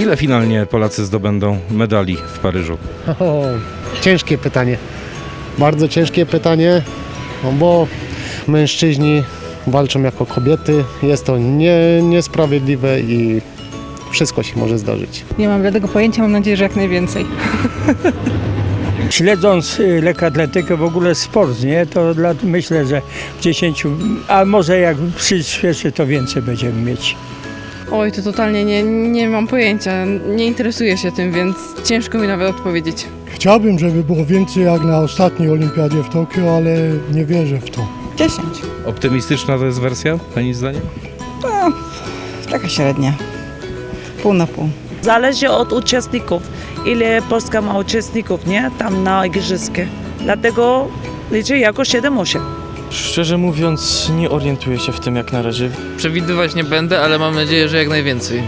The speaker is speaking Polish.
Ile finalnie Polacy zdobędą medali w Paryżu? O, ciężkie pytanie. Bardzo ciężkie pytanie, no bo mężczyźni walczą jako kobiety. Jest to nie, niesprawiedliwe i wszystko się może zdarzyć. Nie mam żadnego pojęcia, mam nadzieję, że jak najwięcej. Śledząc y, lekkoatletykę, w ogóle sport, nie, to dla, myślę, że w 10, a może jak przyspieszy, to więcej będziemy mieć. Oj, to totalnie nie, nie mam pojęcia. Nie interesuję się tym, więc ciężko mi nawet odpowiedzieć. Chciałbym, żeby było więcej jak na ostatniej olimpiadzie w Tokio, ale nie wierzę w to. 10. Optymistyczna to jest wersja, Pani zdaniem? Taka średnia. Pół na pół. Zależy od uczestników, ile Polska ma uczestników, nie? Tam na igrzyskach. Dlatego liczę jako 7-8. Szczerze mówiąc, nie orientuję się w tym jak na razie. Przewidywać nie będę, ale mam nadzieję, że jak najwięcej.